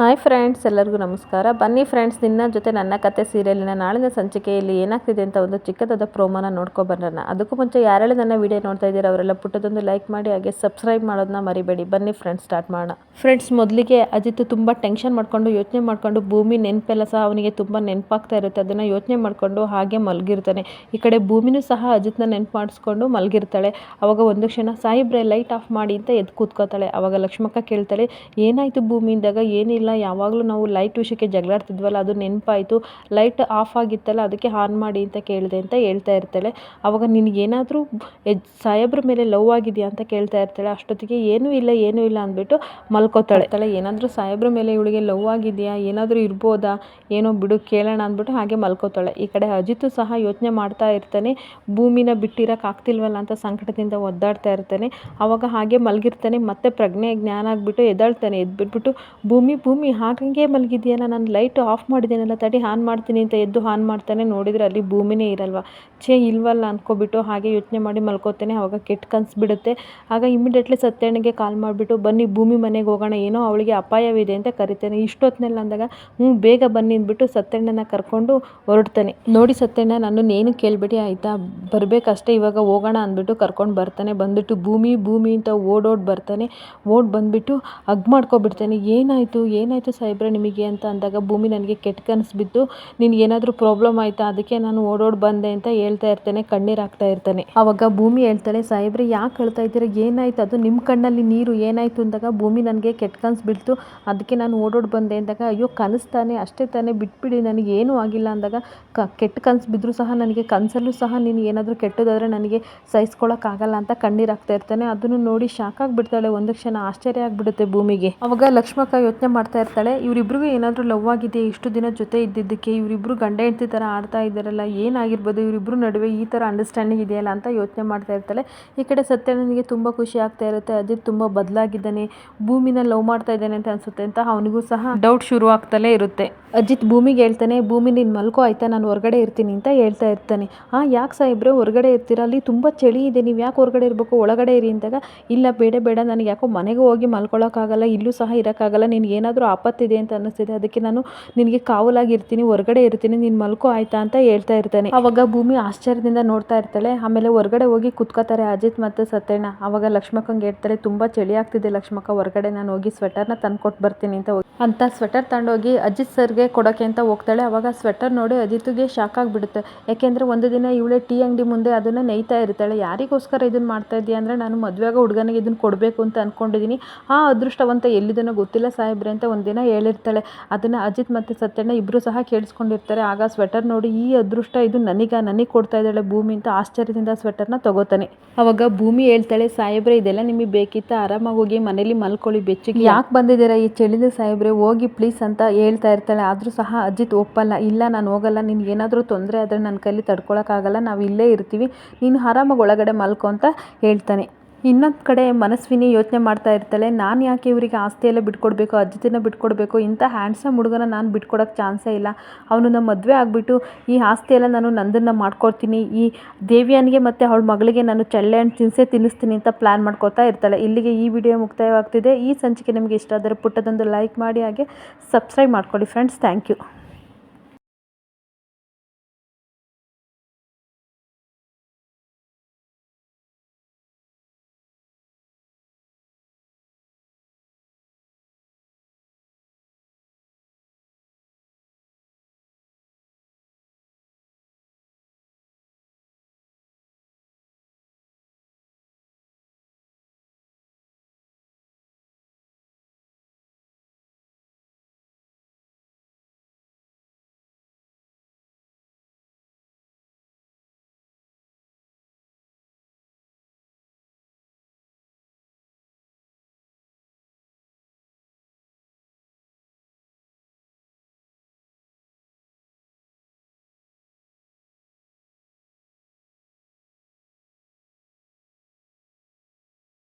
Hi friends, ಎಲ್ಲರಿಗೂ ನಮಸ್ಕಾರ. ಬನ್ನಿ ಫ್ರೆಂಡ್ಸ್, ನಿನ್ನ ಜೊತೆ ನನ್ನ ಕತೆ ಸೀರಿಯಲಿನ ನಾಳಿನ ಸಂಚಿಕೆಯಲ್ಲಿ ಏನಾಗ್ತಿದೆ ಅಂತ ಒಂದು ಚಿಕ್ಕದಾದ ಪ್ರೋಮೋನ ನೋಡ್ಕೊ ಬರೋಣ. ಅದಕ್ಕೂ ಮುಂಚೆ ಯಾರೆಲ್ಲ ನನ್ನ ವಿಡಿಯೋ ನೋಡ್ತಾ ಇದ್ದೀರಾ ಅವರೆಲ್ಲ ಪುಟ್ಟದೊಂದು ಲೈಕ್ ಮಾಡಿ, ಹಾಗೆ ಸಬ್ಸ್ಕ್ರೈಬ್ ಮಾಡೋದನ್ನ ಮರಿಬೇಡಿ. ಬನ್ನಿ ಫ್ರೆಂಡ್ಸ್, ಸ್ಟಾರ್ಟ್ ಮಾಡೋಣ. ಫ್ರೆಂಡ್ಸ್, ಮೊದಲಿಗೆ ಅಜಿತ್ ತುಂಬ ಟೆನ್ಷನ್ ಮಾಡ್ಕೊಂಡು, ಯೋಚನೆ ಮಾಡ್ಕೊಂಡು ಭೂಮಿ ನೆನಪೆಲ್ಲ ಸಹ ಅವನಿಗೆ ತುಂಬ ನೆನಪಾಗ್ತಾ ಇರುತ್ತೆ. ಅದನ್ನು ಯೋಚನೆ ಮಾಡಿಕೊಂಡು ಹಾಗೆ ಮಲಗಿರ್ತಾನೆ. ಈ ಕಡೆ ಭೂಮಿನೂ ಸಹ ಅಜಿತ್ನ ನೆನಪು ಮಾಡಿಸ್ಕೊಂಡು ಮಲಗಿರ್ತಾಳೆ. ಅವಾಗ ಒಂದು ಕ್ಷಣ ಸಾಯಿಬ್ರೆ ಲೈಟ್ ಆಫ್ ಮಾಡಿ ಅಂತ ಎದ್ದು ಕೂತ್ಕೋತಾಳೆ. ಅವಾಗ ಲಕ್ಷ್ಮಕ್ಕ ಕೇಳ್ತಾಳೆ, ಏನಾಯಿತು ಭೂಮಿಯಿಂದಾಗ? ಏನಿಲ್ಲ ಯಾವಾಗಲೂ ನಾವು ಲೈಟ್ ವಿಷಯಕ್ಕೆ ಜಗಳಾಡ್ತಿದ್ವಲ್ಲ, ಅದು ನೆನಪಾಯಿತು. ಲೈಟ್ ಆಫ್ ಆಗಿತ್ತಲ್ಲ, ಅದಕ್ಕೆ ಆನ್ ಮಾಡಿ ಅಂತ ಕೇಳಿದೆ ಅಂತ ಹೇಳ್ತಾ ಇರ್ತಾಳೆ. ಆವಾಗ ನಿನಗೇನಾದರೂ ಸಾಹೇಬ್ರ ಮೇಲೆ ಲವ್ ಆಗಿದೆಯಾ ಅಂತ ಕೇಳ್ತಾ ಇರ್ತಾಳೆ. ಅಷ್ಟೊತ್ತಿಗೆ ಏನೂ ಇಲ್ಲ ಏನೂ ಇಲ್ಲ ಅಂದ್ಬಿಟ್ಟು ಮಲ್ಕೋತಾಳೆ. ತಾಳೆ ಏನಾದರೂ ಸಾಹೇಬ್ರ ಮೇಲೆ ಇವಳಿಗೆ ಲವ್ ಆಗಿದೆಯಾ, ಏನಾದರೂ ಇರ್ಬೋದಾ, ಏನೋ ಬಿಡು, ಕೇಳೋಣ ಅಂದ್ಬಿಟ್ಟು ಹಾಗೆ ಮಲ್ಕೋತಾಳೆ. ಈ ಕಡೆ ಅಜಿತ್ ಸಹ ಯೋಚನೆ ಮಾಡ್ತಾ ಇರ್ತಾನೆ, ಭೂಮಿನ ಬಿಟ್ಟಿರೋಕ್ಕಾಗ್ತಿಲ್ವಲ್ಲ ಅಂತ ಸಂಕಟದಿಂದ ಒದ್ದಾಡ್ತಾ ಇರ್ತಾನೆ. ಆವಾಗ ಹಾಗೆ ಮಲಗಿರ್ತಾನೆ, ಮತ್ತೆ ಪ್ರಜ್ಞೆ, ಜ್ಞಾನ ಆಗಿಬಿಟ್ಟು ಎದ್ದಾಳ್ತಾನೆ. ಎದ್ಬಿಟ್ಬಿಟ್ಟು ಭೂಮಿ ಭೂಮಿ ಹಾಗಂಗೆ ಮಲಗಿದೆಯಲ್ಲ, ನಾನು ಲೈಟ್ ಆಫ್ ಮಾಡಿದ್ದೇನಲ್ಲ ತಡಿ ಆನ್ ಮಾಡ್ತೀನಿ ಅಂತ ಎದ್ದು ಆನ್ ಮಾಡ್ತಾನೆ ನೋಡಿದರೆ ಅಲ್ಲಿ ಭೂಮಿನೇ ಇರಲ್ವ. ಛೇ, ಇಲ್ವಲ್ಲ ಅಂದ್ಕೊಬಿಟ್ಟು ಹಾಗೆ ಯೋಚನೆ ಮಾಡಿ ಮಲ್ಕೋತೇನೆ, ಅವಾಗ ಕೆಟ್ಟ ಕನ್ಸಿಬಿಡುತ್ತೆ ಆಗ ಇಮಿಡಿಯೇಟ್ಲಿ ಸತ್ಯಣ್ಣಗೆ ಕಾಲ್ ಮಾಡಿಬಿಟ್ಟು, ಬನ್ನಿ ಭೂಮಿ ಮನೆಗೆ ಹೋಗೋಣ, ಏನೋ ಅವಳಿಗೆ ಅಪಾಯವಿದೆ ಅಂತ ಕರಿತೇನೆ. ಇಷ್ಟೊತ್ತಿನೆಲ್ಲ ಅಂದಾಗ, ಹ್ಞೂ, ಬೇಗ ಬನ್ನಿ ಅಂದ್ಬಿಟ್ಟು ಸತ್ಯಣ್ಣನ ಕರ್ಕೊಂಡು ಹೊರಡ್ತಾನೆ. ನೋಡಿ ಸತ್ಯಣ್ಣ ನಾನು ನೇನು ಕೇಳ್ಬಿಡಿ, ಆಯಿತಾ? ಬರಬೇಕಷ್ಟೇ, ಇವಾಗ ಹೋಗೋಣ ಅಂದ್ಬಿಟ್ಟು ಕರ್ಕೊಂಡು ಬರ್ತಾನೆ. ಬಂದ್ಬಿಟ್ಟು ಭೂಮಿ ಭೂಮಿ ಅಂತ ಓಡೋಡ್ ಬರ್ತಾನೆ. ಓಡ್ ಬಂದುಬಿಟ್ಟು ಅಗ್ ಮಾಡ್ಕೊಬಿಡ್ತಾನೆ. ಏನಾಯಿತು? ಏನು ಏನಾಯಿತು ಸಾಹೇಬ್ರೆ ನಿಮಗೆ ಅಂತ ಅಂದಾಗ ಭೂಮಿ ನನಗೆ ಕೆಟ್ಟ ಕನಸು ಬಿತ್ತು ನಿನಗೇನಾದರೂ ಪ್ರಾಬ್ಲಮ್ ಆಯಿತಾ? ಅದಕ್ಕೆ ನಾನು ಓಡೋಡಿ ಬಂದೆ ಅಂತ ಹೇಳ್ತಾ ಇರ್ತೇನೆ, ಕಣ್ಣೀರು ಹಾಕ್ತಾ ಇರ್ತಾನೆ. ಅವಾಗ ಭೂಮಿ ಹೇಳ್ತಾಳೆ ಸಾಹೇಬ್ರೆ ಯಾಕೆ ಹೇಳ್ತಾ ಇದ್ದೀರ? ಏನಾಯ್ತು ಅದು? ನಿಮ್ಮ ಕಣ್ಣಲ್ಲಿ ನೀರು ಏನಾಯಿತು? ಅಂದಾಗ ಭೂಮಿ ನನಗೆ ಕೆಟ್ಟ ಕನಸು ಬಿಡ್ತು. ಅದಕ್ಕೆ ನಾನು ಓಡೋಡಿ ಬಂದೆ ಅಂದಾಗ, ಅಯ್ಯೋ ಕನಸ್ತಾನೆ ಅಷ್ಟೇ ತಾನೇ, ಬಿಟ್ಬಿಡಿ, ನನಗೆ ಏನೂ ಆಗಿಲ್ಲ. ಅಂದಾಗ, ಕ, ಕೆಟ್ಟ ಕನಸು ಬಿದ್ದರೂ ಸಹ ನನಗೆ ಕನಸಲ್ಲೂ ಸಹ ನೀನು ಏನಾದರೂ ಕೆಟ್ಟದಾದರೆ ನನಗೆ ಸಹಿಸ್ಕೊಳ್ಳೋಕ್ಕಾಗಲ್ಲ ಅಂತ ಕಣ್ಣೀರು ಹಾಕ್ತಾ ಇರ್ತಾನೆ. ಅದನ್ನು ನೋಡಿ ಶಾಕ್ ಆಗಿಬಿಡ್ತಾಳೆ. ಒಂದು ಕ್ಷಣ ಆಶ್ಚರ್ಯ ಆಗಿಬಿಡುತ್ತೆ ಭೂಮಿಗೆ. ಅವಾಗ ಲಕ್ಷ್ಮಕ್ಕ ಯೋಚನೆ ಮಾಡ್ತಾ ಇರ್ತಾಳೆ. ಇವರಿಬ್ರಿಗೂ ಏನಾದರೂ ಲವ್ ಆಗಿದೆಯಾ? ಇಷ್ಟು ದಿನ ಜೊತೆ ಇದ್ದಿದ್ದಕ್ಕೆ ಇವರಿಬ್ರು ಗಂಡ ಹೆಂಡತಿ ಥರ ಆಡ್ತಾ ಇದ್ದಾರಲ್ಲ, ಏನಾಗಿರ್ಬೋದು? ಇವರಿಬ್ರು ನಡುವೆ ಈ ಥರ ಅಂಡರ್ಸ್ಟ್ಯಾಂಡಿಂಗ್ ಇದೆಯಲ್ಲ ಅಂತ ಯೋಚನೆ ಮಾಡ್ತಾ ಇರ್ತಾಳೆ. ಈ ಕಡೆ ಸತ್ಯನಿಗೆ ತುಂಬ ಖುಷಿ ಆಗ್ತಾ ಇರುತ್ತೆ. ಅಜಿತ್ ತುಂಬ ಬದಲಾಗಿದ್ದಾನೆ. ಭೂಮಿನ ಲವ್ ಮಾಡ್ತಾ ಇದ್ದಾನೆ ಅಂತ ಅನ್ಸುತ್ತೆ ಅಂತ ಅವನಿಗೂ ಸಹ ಡೌಟ್ ಶುರು ಆಗ್ತಲೇ ಇರುತ್ತೆ. ಅಜಿತ್ ಭೂಮಿಗೆ ಹೇಳ್ತಾನೆ, ಭೂಮಿ, ನೀನು ಮಲ್ಕೋ, ಆಯ್ತಾ? ನಾನು ಹೊರಗಡೆ ಇರ್ತೀನಿ ಅಂತ ಹೇಳ್ತಾ ಇರ್ತಾನೆ. ಹಾಂ ಯಾಕೆ ಸಾಹೇಬ್ರೆ? ಹೊರಗಡೆ ಇರ್ತೀರ? ಅಲ್ಲಿ ತುಂಬ ಚಳಿ ಇದೆ. ನೀವು ಯಾಕೆ ಹೊರಗಡೆ ಇರಬೇಕು? ಒಳಗಡೆ ಇರಿ ಅಂದಾಗ, ಇಲ್ಲ, ಬೇಡ ಬೇಡ. ನನಗೆ ಯಾಕೋ ಮನೆಗೆ ಹೋಗಿ ಮಲ್ಕೊಳ್ಳೋಕ್ಕಾಗಲ್ಲ ಇಲ್ಲೂ ಸಹ ಇರೋಕ್ಕಾಗಲ್ಲ. ನೀನು ಏನಾದರೂ ಆಪತ್ತಿದೆ ಅಂತ ಅನ್ನಿಸ್ತಿದೆ. ಅದಕ್ಕೆ ನಾನು ನಿನಗೆ ಕಾವಲಾಗಿರ್ತೀನಿ, ಹೊರಗಡೆ ಇರ್ತೀನಿ, ನೀನು ಮಲ್ಕೋ ಆಯ್ತಾ ಅಂತ ಹೇಳ್ತಾ ಇರ್ತಾನೆ. ಅವಾಗ ಭೂಮಿ ಆಶ್ಚರ್ಯದಿಂದ ನೋಡ್ತಾ ಇರ್ತಾಳೆ. ಆಮೇಲೆ ಹೊರಗಡೆ ಹೋಗಿ ಕುತ್ಕೋತಾರೆ ಅಜಿತ್ ಮತ್ತು ಸತ್ಯಣ್ಣ. ಅವಾಗ ಲಕ್ಷ್ಮಕ್ಕಂಗೆ ಹೇಳ್ತಾರೆ ತುಂಬ ಚಳಿ ಆಗ್ತಿದೆ ಲಕ್ಷ್ಮಕ್ಕ, ಹೊರಗಡೆ ನಾನು ಹೋಗಿ ಸ್ವೆಟರ್ನ ತಂದು ಕೊಟ್ಟು ಬರ್ತೀನಿ ಅಂತ ಅಂತ ಸ್ವೆಟರ್ ತಗೊಂಡೋಗಿ ಅಜಿತ್ ಸರ್ಗೆ ಕೊಡೋಕೆ ಅಂತ ಹೋಗ್ತಾಳೆ. ಅವಾಗ ಸ್ವೆಟರ್ ನೋಡಿ ಅಜಿತ್ಗೆ ಶಾಕ್ ಆಗಿಬಿಡುತ್ತೆ. ಯಾಕೆಂದರೆ ಒಂದು ದಿನ ಇವಳೆ ಟೀ ಅಂಗಡಿ ಮುಂದೆ ಅದನ್ನು ನೇಯ್ತಾ ಇರ್ತಾಳೆ. ಯಾರಿಗೋಸ್ಕರ ಇದನ್ನು ಮಾಡ್ತಾ ಇದೆಯಾ ಅಂದರೆ, ನಾನು ಮದುವೆಗ ಹುಡುಗನಿಗೆ ಇದನ್ನು ಕೊಡಬೇಕು ಅಂತ ಅಂದ್ಕೊಂಡಿದ್ದೀನಿ ಆ ಅದೃಷ್ಟವಂತ ಎಲ್ಲಿದನೋ ಗೊತ್ತಿಲ್ಲ ಸಾಹೇಬ್ರೆ ಅಂತ ಒಂದಿನ ಹೇಳಿರ್ತಾಳೆ. ಅದನ್ನು ಅಜಿತ್ ಮತ್ತು ಸತ್ಯಣ್ಣ ಇಬ್ಬರು ಸಹ ಕೇಳಿಸ್ಕೊಂಡಿರ್ತಾರೆ. ಆಗ ಸ್ವೆಟರ್ ನೋಡಿ ಈ ಅದೃಷ್ಟ ಇದು ನನಗ ನನಗೆ ಕೊಡ್ತಾ ಇದ್ದಾಳೆ ಭೂಮಿ ಅಂತ ಆಶ್ಚರ್ಯದಿಂದ ಸ್ವೆಟರ್ನ ತಗೋತಾನೆ. ಅವಾಗ ಭೂಮಿ ಹೇಳ್ತಾಳೆ ಸಾಹೇಬ್ರೆ ಇದೆಲ್ಲ ನಿಮಗೆ ಬೇಕಿತ್ತ. ಆರಾಮಾಗಿ ಹೋಗಿ ಮನೇಲಿ ಮಲ್ಕೊಳ್ಳಿ ಬೆಚ್ಚಿಗೆ. ಯಾಕೆ ಬಂದಿದ್ದೀರಾ ಈ ಚಳಿದ ಸಾಹೇಬ್ರೆ? ಹೋಗಿ ಪ್ಲೀಸ್ ಅಂತ ಹೇಳ್ತಾ ಇರ್ತಾಳೆ. ಆದರೂ ಸಹ ಅಜಿತ್ ಒಪ್ಪಲ್ಲ ಇಲ್ಲ ನಾನು ಹೋಗಲ್ಲ. ನಿನ್ಗೆ ಏನಾದರೂ ತೊಂದರೆ ಆದರೆ ನನ್ನ ಕೈಲಿ ತಡ್ಕೊಳಕ್ಕಾಗಲ್ಲ ನಾವು ಇಲ್ಲೇ ಇರ್ತೀವಿ. ನೀನು ಆರಾಮಾಗಿ ಒಳಗಡೆ ಮಲ್ಕೊ ಅಂತ ಹೇಳ್ತಾನೆ. ಇನ್ನೊಂದು ಕಡೆ ಮನಸ್ವಿನಿ ಯೋಚನೆ ಮಾಡ್ತಾ ಇರ್ತಾಳೆ, ನಾನು ಯಾಕೆ ಇವರಿಗೆ ಆಸ್ತಿಯೆಲ್ಲ ಎಲ್ಲ ಬಿಟ್ಕೊಡ್ಬೇಕು ಅಜ್ಜಿತಿನ ಬಿಟ್ಕೊಡ್ಬೇಕು, ಇಂಥ ಹ್ಯಾಂಡ್ಸಮ್ ಹುಡುಗನ ನಾನು ಬಿಟ್ಕೊಡೋಕ್ಕೆ ಚಾನ್ಸೇ ಇಲ್ಲ. ಅವನನ್ನ ಮದುವೆ ಆಗಿಬಿಟ್ಟು ಈ ಆಸ್ತಿಯೆಲ್ಲ ನಾನು ನಂದನ್ನು ಮಾಡ್ಕೊಡ್ತೀನಿ, ಈ ದೇವಿಯನಿಗೆ ಮತ್ತು ಅವಳ ಮಗಳಿಗೆ ನಾನು ಚಳ್ಳೆ ಹಣ್ಣು ತಿನ್ಸೆ ತಿನ್ನಿಸ್ತೀನಿ ಅಂತ ಪ್ಲ್ಯಾನ್ ಮಾಡ್ಕೊತಾ ಇರ್ತಾಳೆ. ಇಲ್ಲಿಗೆ ಈ ವಿಡಿಯೋ ಮುಕ್ತಾಯವಾಗ್ತಿದೆ. ಈ ಸಂಚಿಕೆ ನಿಮಗೆ ಇಷ್ಟ ಆದರೆ ಪುಟ್ಟದೊಂದು ಲೈಕ್ ಮಾಡಿ, ಹಾಗೆ ಸಬ್ಸ್ಕ್ರೈಬ್ ಮಾಡ್ಕೊಳ್ಳಿ ಫ್ರೆಂಡ್ಸ್ ಥ್ಯಾಂಕ್ ಯು